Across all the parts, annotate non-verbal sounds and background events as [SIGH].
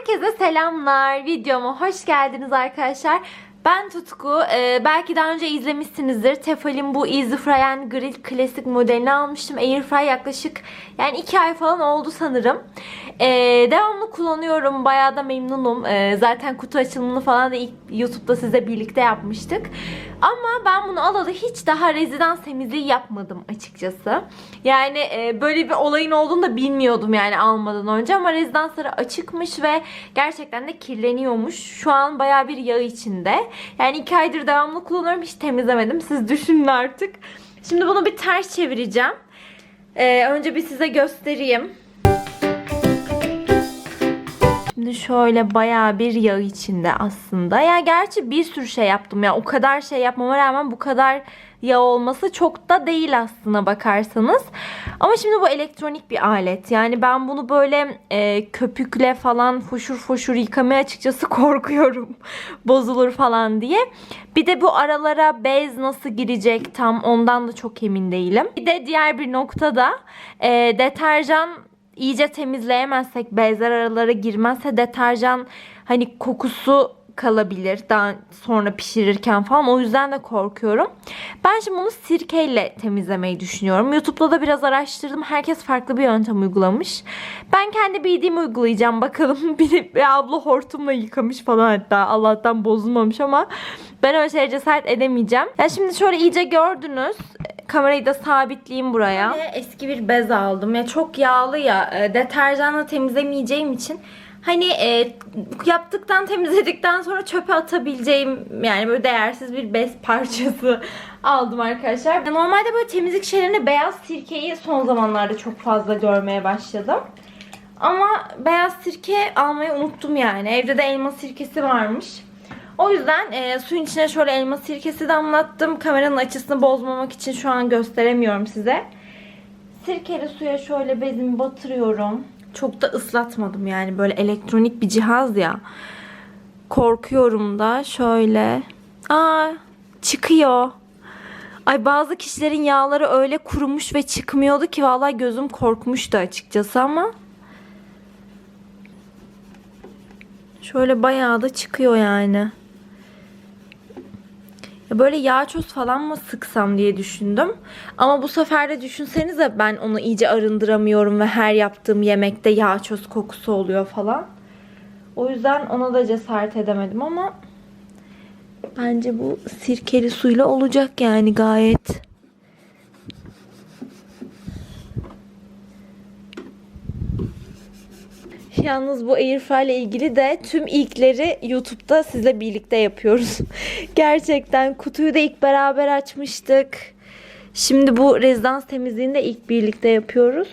Herkese selamlar. Videoma hoş geldiniz arkadaşlar. Ben Tutku. Ee, belki daha önce izlemişsinizdir. Tefal'in bu Easy Fry and Grill klasik modelini almıştım. Airfry yaklaşık yani 2 ay falan oldu sanırım. Ee, devamlı kullanıyorum. Bayağı da memnunum. Ee, zaten kutu açılımını falan da ilk YouTube'da size birlikte yapmıştık. Ama ben bunu alalı hiç daha rezidans temizliği yapmadım açıkçası. Yani e, böyle bir olayın olduğunu da bilmiyordum yani almadan önce ama rezidansları açıkmış ve gerçekten de kirleniyormuş. Şu an baya bir yağ içinde. Yani iki aydır devamlı kullanıyorum hiç temizlemedim. Siz düşünün artık. Şimdi bunu bir ters çevireceğim. Ee, önce bir size göstereyim. Şimdi şöyle bayağı bir yağ içinde aslında. Ya gerçi bir sürü şey yaptım ya. O kadar şey yapmama rağmen bu kadar yağ olması çok da değil aslında bakarsanız. Ama şimdi bu elektronik bir alet. Yani ben bunu böyle e, köpükle falan foşur foşur yıkamaya açıkçası [LAUGHS] korkuyorum. Bozulur falan diye. Bir de bu aralara bez nasıl girecek tam ondan da çok emin değilim. Bir de diğer bir nokta da e, deterjan iyice temizleyemezsek bezler aralara girmezse deterjan hani kokusu kalabilir daha sonra pişirirken falan o yüzden de korkuyorum. Ben şimdi bunu sirkeyle temizlemeyi düşünüyorum. YouTube'da da biraz araştırdım. Herkes farklı bir yöntem uygulamış. Ben kendi bildiğimi uygulayacağım [LAUGHS] bakalım. Bir, bir abla hortumla yıkamış falan hatta. Allah'tan bozulmamış ama ben öyle şeye cesaret edemeyeceğim. Ya şimdi şöyle iyice gördünüz. Kamerayı da sabitleyeyim buraya. Eski bir bez aldım. Ya çok yağlı ya. E, Deterjanla temizlemeyeceğim için hani e, yaptıktan temizledikten sonra çöpe atabileceğim yani böyle değersiz bir bez [LAUGHS] parçası aldım arkadaşlar. Normalde böyle temizlik şeylerinde beyaz sirkeyi son zamanlarda çok fazla görmeye başladım. Ama beyaz sirke almayı unuttum yani. Evde de elma sirkesi varmış. O yüzden e, suyun içine şöyle elma sirkesi damlattım. Kameranın açısını bozmamak için şu an gösteremiyorum size. Sirkeli suya şöyle bezimi batırıyorum. Çok da ıslatmadım yani böyle elektronik bir cihaz ya. Korkuyorum da şöyle. Aa çıkıyor. Ay bazı kişilerin yağları öyle kurumuş ve çıkmıyordu ki vallahi gözüm korkmuştu açıkçası ama. Şöyle bayağı da çıkıyor yani. Böyle yağ çöz falan mı sıksam diye düşündüm. Ama bu sefer de düşünsenize ben onu iyice arındıramıyorum ve her yaptığım yemekte yağ çöz kokusu oluyor falan. O yüzden ona da cesaret edemedim ama bence bu sirkeli suyla olacak yani gayet. Yalnız bu Airfryer ile ilgili de tüm ilkleri YouTube'da sizle birlikte yapıyoruz. [LAUGHS] Gerçekten kutuyu da ilk beraber açmıştık. Şimdi bu rezidans temizliğini de ilk birlikte yapıyoruz.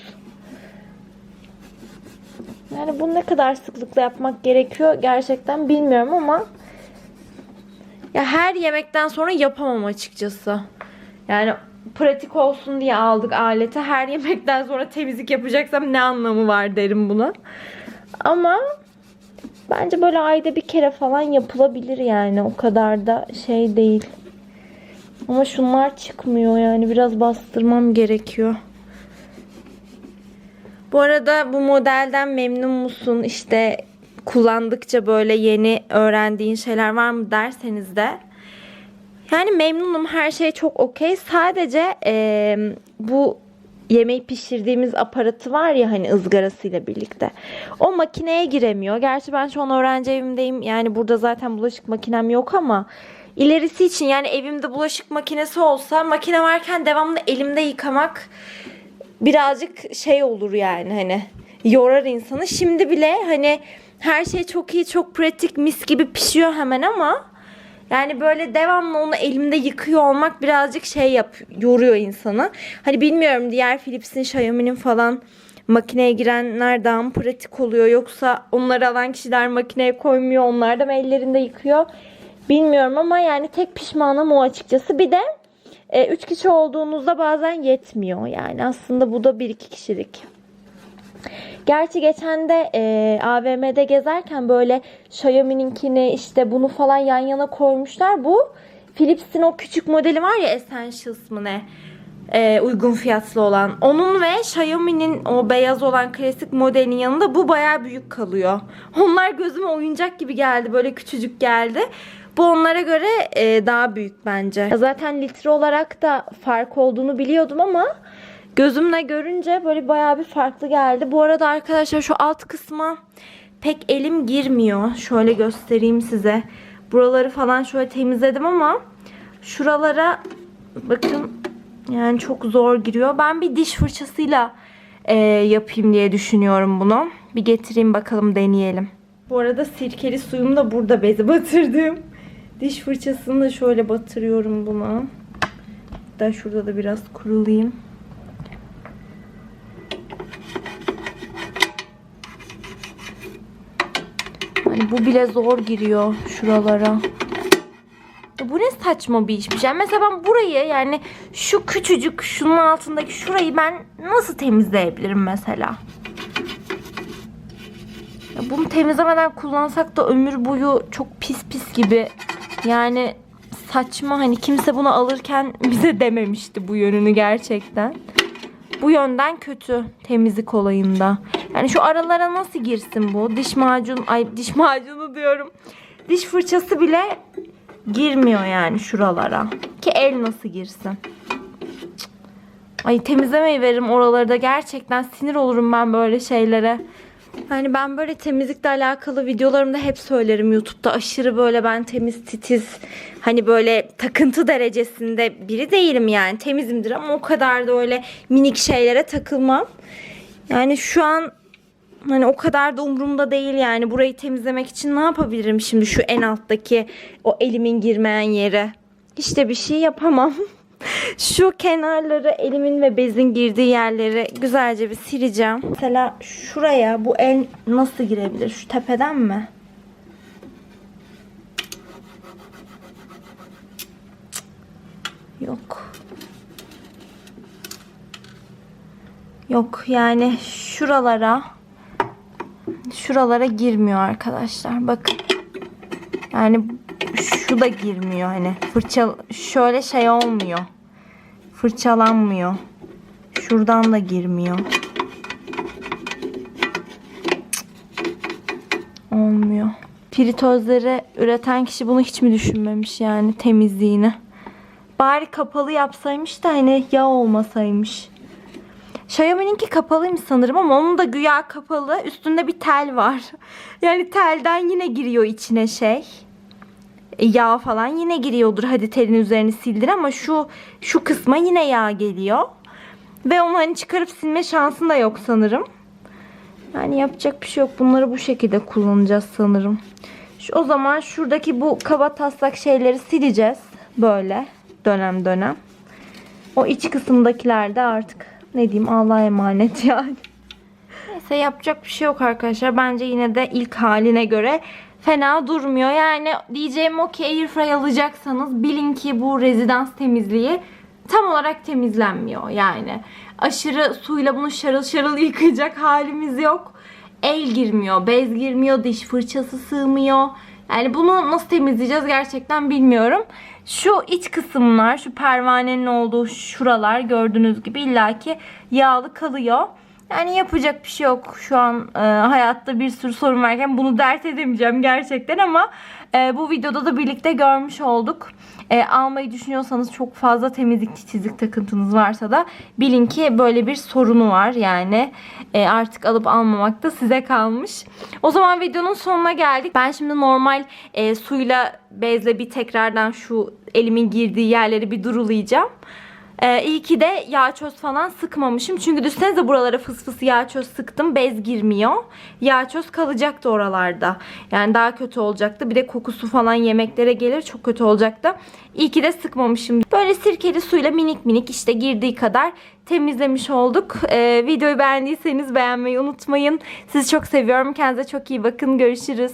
Yani bunu ne kadar sıklıkla yapmak gerekiyor gerçekten bilmiyorum ama ya her yemekten sonra yapamam açıkçası. Yani pratik olsun diye aldık aleti. Her yemekten sonra temizlik yapacaksam ne anlamı var derim buna. Ama bence böyle ayda bir kere falan yapılabilir yani. O kadar da şey değil. Ama şunlar çıkmıyor yani. Biraz bastırmam gerekiyor. Bu arada bu modelden memnun musun? İşte kullandıkça böyle yeni öğrendiğin şeyler var mı derseniz de yani memnunum. Her şey çok okey. Sadece eee, bu yemeği pişirdiğimiz aparatı var ya hani ızgarasıyla birlikte. O makineye giremiyor. Gerçi ben şu an öğrenci evimdeyim. Yani burada zaten bulaşık makinem yok ama ilerisi için yani evimde bulaşık makinesi olsa makine varken devamlı elimde yıkamak birazcık şey olur yani hani yorar insanı. Şimdi bile hani her şey çok iyi, çok pratik, mis gibi pişiyor hemen ama yani böyle devamlı onu elimde yıkıyor olmak birazcık şey yap, yoruyor insanı. Hani bilmiyorum diğer Philips'in, Xiaomi'nin falan makineye girenler daha mı pratik oluyor yoksa onları alan kişiler makineye koymuyor onlar da mı ellerinde yıkıyor bilmiyorum ama yani tek pişmanım o açıkçası. Bir de 3 kişi olduğunuzda bazen yetmiyor yani aslında bu da 1-2 kişilik. Gerçi geçen de e, AVM'de gezerken böyle Xiaomi'ninkini işte bunu falan yan yana koymuşlar. Bu Philips'in o küçük modeli var ya Essentials mı ne? Ee, uygun fiyatlı olan. Onun ve Xiaomi'nin o beyaz olan klasik modelinin yanında bu bayağı büyük kalıyor. Onlar gözüme oyuncak gibi geldi. Böyle küçücük geldi. Bu onlara göre e, daha büyük bence. Zaten litre olarak da fark olduğunu biliyordum ama gözümle görünce böyle bayağı bir farklı geldi. Bu arada arkadaşlar şu alt kısma pek elim girmiyor. Şöyle göstereyim size. Buraları falan şöyle temizledim ama şuralara bakın yani çok zor giriyor. Ben bir diş fırçasıyla e, yapayım diye düşünüyorum bunu. Bir getireyim bakalım deneyelim. Bu arada sirkeli suyumu da burada beze batırdım. Diş fırçasını da şöyle batırıyorum buna. Hatta şurada da biraz kurulayım. Bu bile zor giriyor şuralara. Bu ne saçma bir işmiş. Yani mesela ben burayı yani şu küçücük şunun altındaki şurayı ben nasıl temizleyebilirim mesela? Ya bunu temizlemeden kullansak da ömür boyu çok pis pis gibi. Yani saçma hani kimse bunu alırken [LAUGHS] bize dememişti bu yönünü gerçekten. Bu yönden kötü temizlik olayında. Yani şu aralara nasıl girsin bu? Diş macun, ay diş macunu diyorum. Diş fırçası bile girmiyor yani şuralara. Ki el nasıl girsin? Ay temizlemeyi veririm oraları gerçekten sinir olurum ben böyle şeylere. Yani ben böyle temizlikle alakalı videolarımda hep söylerim YouTube'da aşırı böyle ben temiz titiz hani böyle takıntı derecesinde biri değilim yani temizimdir ama o kadar da öyle minik şeylere takılmam. Yani şu an hani o kadar da umurumda değil yani burayı temizlemek için ne yapabilirim şimdi şu en alttaki o elimin girmeyen yere. İşte bir şey yapamam. [LAUGHS] Şu kenarları elimin ve bezin girdiği yerleri güzelce bir sileceğim. Mesela şuraya bu el nasıl girebilir? Şu tepeden mi? Yok. Yok yani şuralara şuralara girmiyor arkadaşlar. Bakın. Yani şu da girmiyor hani. Fırça şöyle şey olmuyor. Fırçalanmıyor. Şuradan da girmiyor. Olmuyor. Piritözleri üreten kişi bunu hiç mi düşünmemiş yani temizliğini? Bari kapalı yapsaymış da hani yağ olmasaymış. Xiaomi'ninki kapalıymış sanırım ama onun da güya kapalı. Üstünde bir tel var. [LAUGHS] Yani telden yine giriyor içine şey. E, Yağ falan yine giriyordur. Hadi telin üzerini sildir ama şu şu kısma yine yağ geliyor. Ve onu hani çıkarıp silme şansın da yok sanırım. Yani yapacak bir şey yok. Bunları bu şekilde kullanacağız sanırım. Şu, o zaman şuradaki bu kaba taslak şeyleri sileceğiz. Böyle dönem dönem. O iç kısımdakiler de artık ne diyeyim Allah'a emanet [LAUGHS] yani. Neyse yapacak bir şey yok arkadaşlar. Bence yine de ilk haline göre fena durmuyor. Yani diyeceğim o ki airfry alacaksanız bilin ki bu rezidans temizliği tam olarak temizlenmiyor yani. Aşırı suyla bunu şarıl şarıl [LAUGHS] yıkayacak halimiz yok. El girmiyor, bez girmiyor, diş fırçası sığmıyor. Yani bunu nasıl temizleyeceğiz gerçekten bilmiyorum. Şu iç kısımlar, şu pervanenin olduğu şuralar gördüğünüz gibi illaki yağlı kalıyor. Yani yapacak bir şey yok. Şu an e, hayatta bir sürü sorun varken bunu dert edemeyeceğim gerçekten ama e, bu videoda da birlikte görmüş olduk. E, almayı düşünüyorsanız çok fazla temizlik titizlik takıntınız varsa da bilin ki böyle bir sorunu var. Yani e, artık alıp almamak da size kalmış. O zaman videonun sonuna geldik. Ben şimdi normal e, suyla bezle bir tekrardan şu elimin girdiği yerleri bir durulayacağım. Ee, iyi ki de yağ çöz falan sıkmamışım. Çünkü düşünsenize buralara fıs fıs yağ çöz sıktım. Bez girmiyor. Yağ çöz kalacaktı oralarda. Yani daha kötü olacaktı. Bir de kokusu falan yemeklere gelir. Çok kötü olacaktı. İyi ki de sıkmamışım. Böyle sirkeli suyla minik minik işte girdiği kadar temizlemiş olduk. Ee, videoyu beğendiyseniz beğenmeyi unutmayın. Sizi çok seviyorum. Kendinize çok iyi bakın. Görüşürüz.